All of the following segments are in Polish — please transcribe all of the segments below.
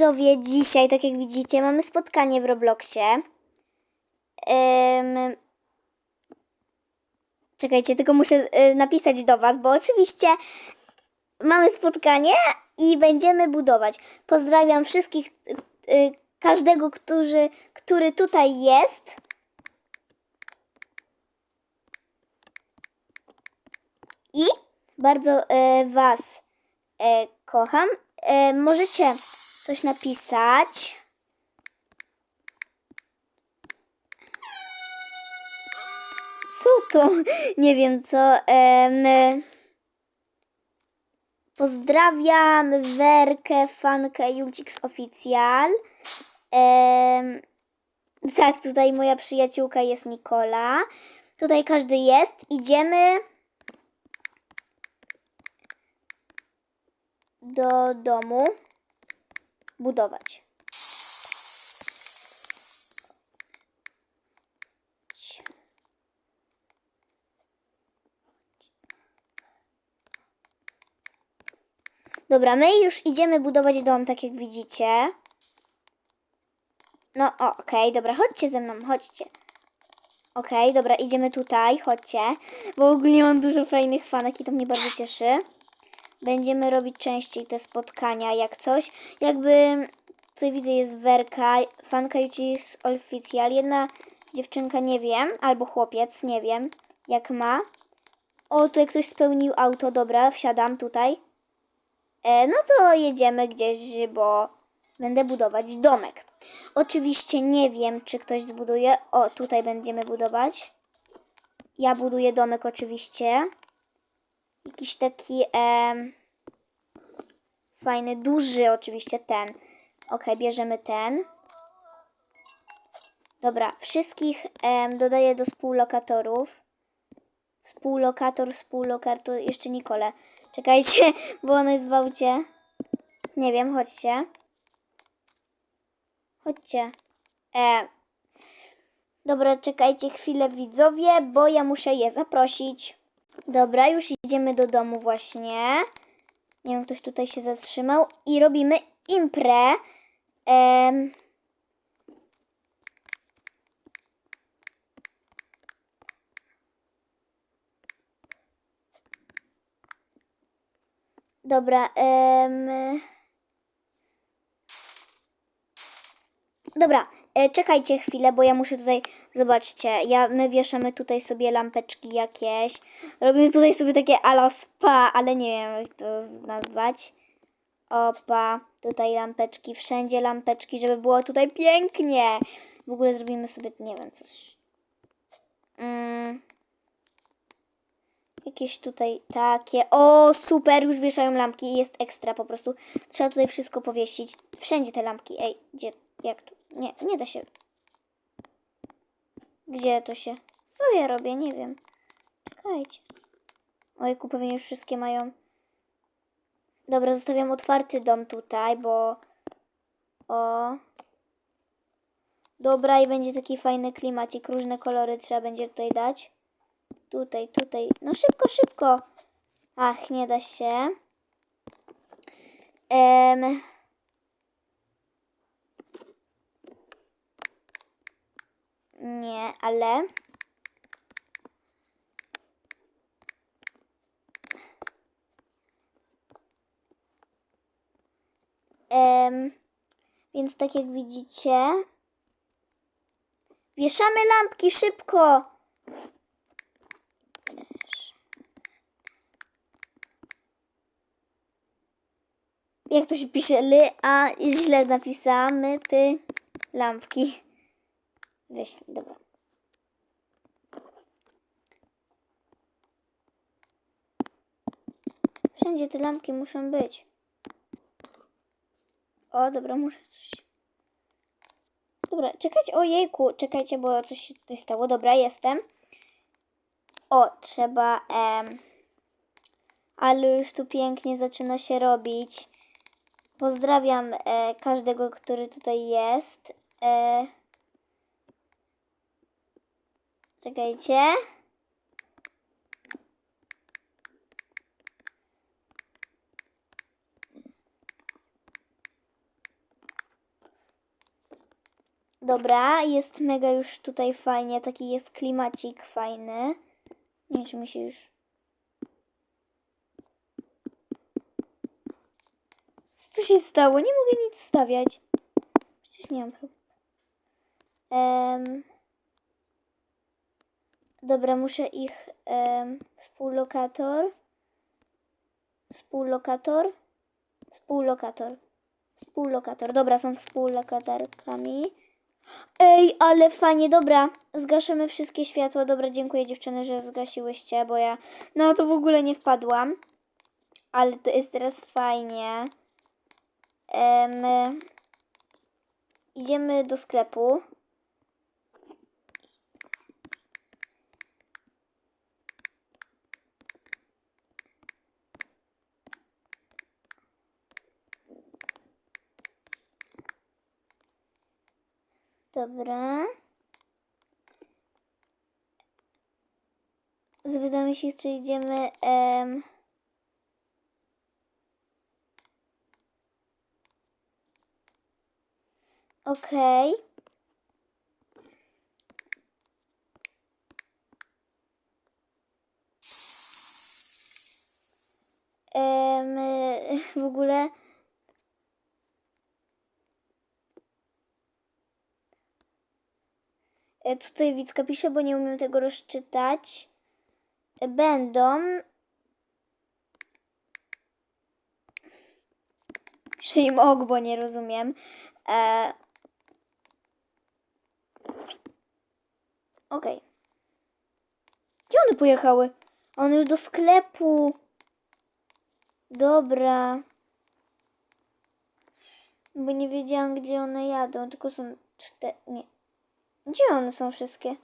widzowie, dzisiaj, tak jak widzicie, mamy spotkanie w Robloxie. Em, Czekajcie, tylko muszę y, napisać do Was, bo oczywiście mamy spotkanie i będziemy budować. Pozdrawiam wszystkich, y, każdego, którzy, który tutaj jest. I bardzo e, Was e, kocham. E, możecie coś napisać. Co to? Nie wiem co. Pozdrawiam Werkę, Fankę Julcix Oficjal. Tak, tutaj moja przyjaciółka jest Nikola. Tutaj każdy jest. Idziemy do domu budować. Dobra, my już idziemy budować dom, tak jak widzicie. No, okej, dobra, chodźcie ze mną, chodźcie. Okej, dobra, idziemy tutaj, chodźcie. Bo ogólnie mam dużo fajnych fanek i to mnie bardzo cieszy. Będziemy robić częściej te spotkania, jak coś. Jakby tutaj widzę jest Werka, fanka Jucis Oficjal. Jedna dziewczynka, nie wiem, albo chłopiec, nie wiem, jak ma. O, tutaj ktoś spełnił auto, dobra, wsiadam tutaj. E, no to jedziemy gdzieś, bo będę budować domek. Oczywiście nie wiem, czy ktoś zbuduje. O, tutaj będziemy budować. Ja buduję domek oczywiście. Jakiś taki em, fajny, duży oczywiście ten. Ok, bierzemy ten. Dobra, wszystkich em, dodaję do współlokatorów. Współlokator, współlokator, jeszcze Nikole. Czekajcie, bo ona jest w aucie. Nie wiem, chodźcie. Chodźcie. E. Dobra, czekajcie chwilę widzowie, bo ja muszę je zaprosić. Dobra, już idziemy do domu właśnie. Nie wiem, ktoś tutaj się zatrzymał. I robimy imprę. Em, Dobra, em... Dobra, e, czekajcie chwilę, bo ja muszę tutaj, zobaczcie, ja, my wieszamy tutaj sobie lampeczki jakieś. Robimy tutaj sobie takie ala spa, ale nie wiem jak to nazwać. Opa, tutaj lampeczki, wszędzie lampeczki, żeby było tutaj pięknie. W ogóle zrobimy sobie, nie wiem, coś. Mm. Jakieś tutaj takie. O, super, już wieszają lampki i jest ekstra po prostu. Trzeba tutaj wszystko powiesić. Wszędzie te lampki. Ej, gdzie, jak tu? Nie, nie da się. Gdzie to się? Co ja robię? Nie wiem. Czekajcie. Ojku, pewnie już wszystkie mają. Dobra, zostawiam otwarty dom tutaj, bo... O... Dobra, i będzie taki fajny klimacik. Różne kolory trzeba będzie tutaj dać. Tutaj, tutaj. No szybko, szybko. Ach, nie da się. Em. Nie, ale. Em, więc tak jak widzicie, wieszamy lampki szybko. Jak to się pisze? Ly, a źle napisamy. Py, lampki. Weź, dobra. Wszędzie te lampki muszą być. O, dobra, muszę coś. Dobra, czekajcie, ojejku, czekajcie, bo coś się tutaj stało. Dobra, jestem. O, trzeba. Em, ale już tu pięknie zaczyna się robić. Pozdrawiam e, każdego, który tutaj jest. E, czekajcie. Dobra, jest mega już tutaj fajnie, taki jest klimacik fajny. Nie wiem, czy się już... Co się stało? Nie mogę nic stawiać. Przecież nie mam problemu. Em, dobra, muszę ich... em, współlokator. Współlokator. Współlokator. Współlokator. Dobra, są współlokatorkami. Ej, ale fajnie, dobra. Zgaszymy wszystkie światła. Dobra, dziękuję dziewczyny, że zgasiłyście, bo ja na to w ogóle nie wpadłam. Ale to jest teraz fajnie. Em, idziemy do sklepu. Dobra. Zapytamy się, czy idziemy. Em... Okej. Em, w ogóle. E, Tutaj Wicka pisze, bo nie umiem tego rozczytać. Będą. Pisze im ok, bo nie rozumiem. E... Okej. Gdzie one pojechały? One już do sklepu. Dobra. Bo nie wiedziałam, gdzie one jadą. Tylko są cztery. Nie. Gdzie one są wszystkie?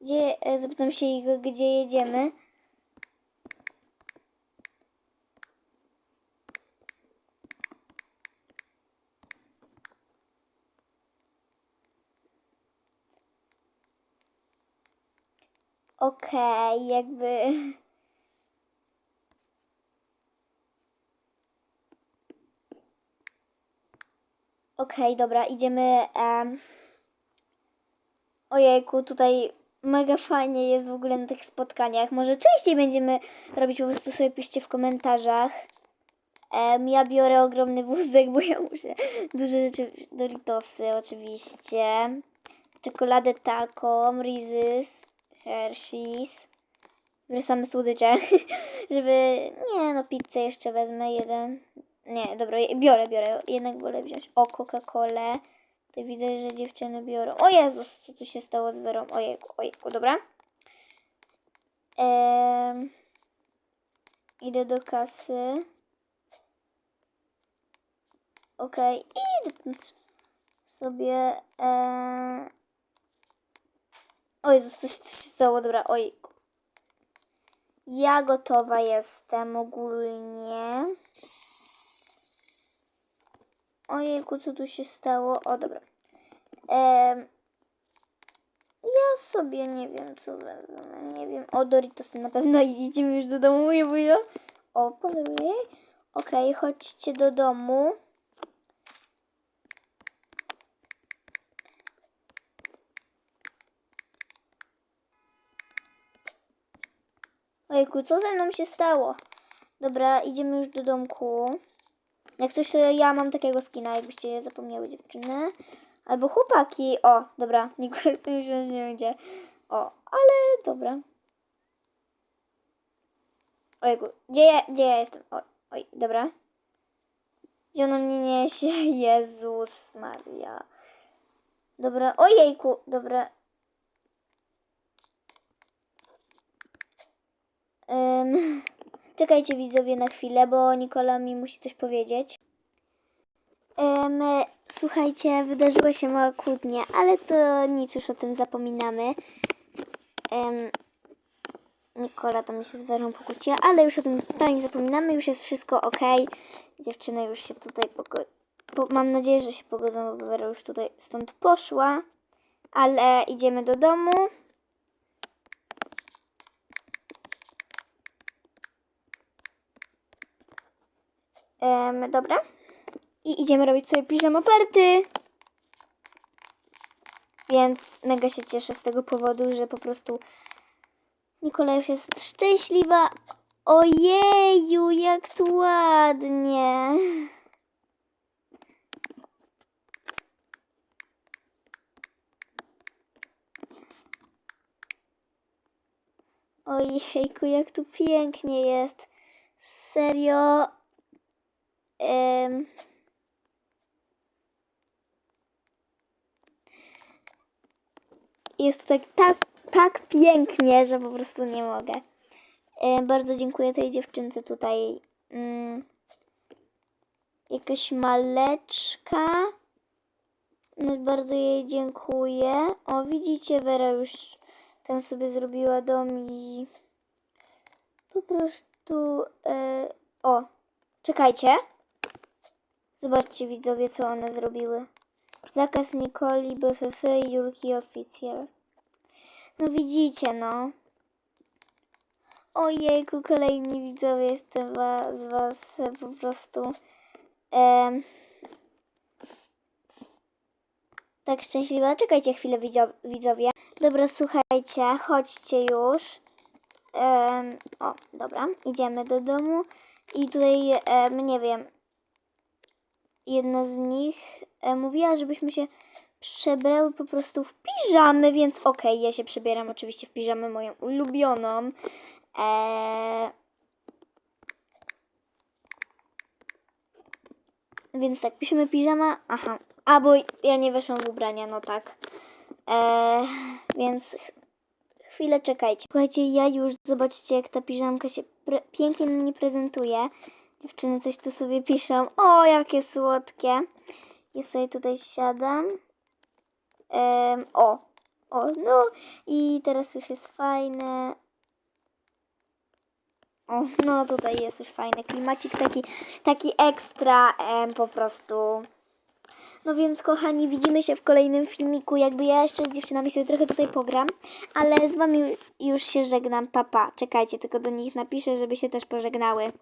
Gdzie, e, zapytam się ich, gdzie jedziemy. Okej, jakby... Okej, dobra, idziemy... em, Ojejku, tutaj mega fajnie jest w ogóle na tych spotkaniach. Może częściej będziemy robić, po prostu sobie piszcie w komentarzach. Em, ja biorę ogromny wózek, bo ja muszę duże rzeczy, Doritosy oczywiście, czekoladę taką, Reese's, Hershey's, same słodycze, żeby, nie no, pizzę jeszcze wezmę, jeden, nie, dobra, biorę, biorę, jednak wolę wziąć, o, Coca-Colę, Tutaj widzę, że dziewczyny biorą. O Jezus, co tu się stało z Werą? Ojejku, ojejku, dobra. Em, idę do kasy. Okej, i idę sobie. em, O Jezus, coś, coś się stało, dobra, ojejku. Ja gotowa jestem ogólnie. Ojejku, co tu się stało? O, dobra. Em, ja sobie nie wiem, co wezmę. Nie wiem. O, Doritosy na pewno idziemy już do domu, moje wujo. O, podaruję. Okej, chodźcie do domu. Ojejku, co ze mną się stało? Dobra, idziemy już do domku. Jak coś, to ja mam takiego skina, jakbyście zapomniały dziewczyny. Albo chłopaki. O, dobra, Nikola chce wziąć, nie gdzie. O, ale dobra. Ojku, gdzie ja, gdzie ja jestem? Oj, oj, dobra. Gdzie ona mnie niesie? Jezus Maria. Dobra, ojejku, dobra. Ym, czekajcie widzowie na chwilę, bo Nikola mi musi coś powiedzieć. Em, słuchajcie, wydarzyła się mała kłótnia, ale to nic, już o tym zapominamy. Em, Nikola tam się z Werą pokłóciła, ale już o tym totalnie zapominamy, już jest wszystko ok. Dziewczyny już się tutaj pogo- po, mam nadzieję, że się pogodzą, bo Wera już tutaj stąd poszła. Ale idziemy do domu. Em, dobra. I idziemy robić sobie piżamo party. Więc mega się cieszę z tego powodu, że po prostu Nikola już jest szczęśliwa. Ojeju, jak tu ładnie. Ojejku, jak tu pięknie jest. Serio. Jest tak, tak pięknie, że po prostu nie mogę. Bardzo dziękuję tej dziewczynce tutaj. Mm, jakaś maleczka. No, bardzo jej dziękuję. O, widzicie, Wera już tam sobie zrobiła dom i po prostu. E, o, czekajcie. Zobaczcie, widzowie, co one zrobiły. Zakaz Nikoli, BFF i Julki Oficjal. No widzicie, no. Ojejku, kolejni widzowie, jestem z was e, po prostu em, tak szczęśliwa. Czekajcie chwilę, widzowie. Dobra, słuchajcie, chodźcie już. Em, o, dobra, idziemy do domu i tutaj, em, nie wiem, jedna z nich e, mówiła, żebyśmy się przebrały po prostu w piżamy, więc okej, ja się przebieram oczywiście w piżamę moją ulubioną. Eee, więc tak, piszemy piżama. Aha, a bo ja nie weszłam w ubrania, no tak. Eee, więc ch- chwilę czekajcie. Słuchajcie, ja już, zobaczcie jak ta piżamka się pięknie na mnie prezentuje. Dziewczyny coś tu sobie piszą. O, jakie słodkie. Ja sobie tutaj siadam. Em, o, o, no i teraz już jest fajne. O, no tutaj jest już fajny klimacik, taki, taki ekstra po prostu. No więc kochani, widzimy się w kolejnym filmiku. Jakby ja jeszcze z dziewczynami sobie trochę tutaj pogram, ale z wami już się żegnam. Papa, pa. czekajcie, tylko do nich napiszę, żeby się też pożegnały.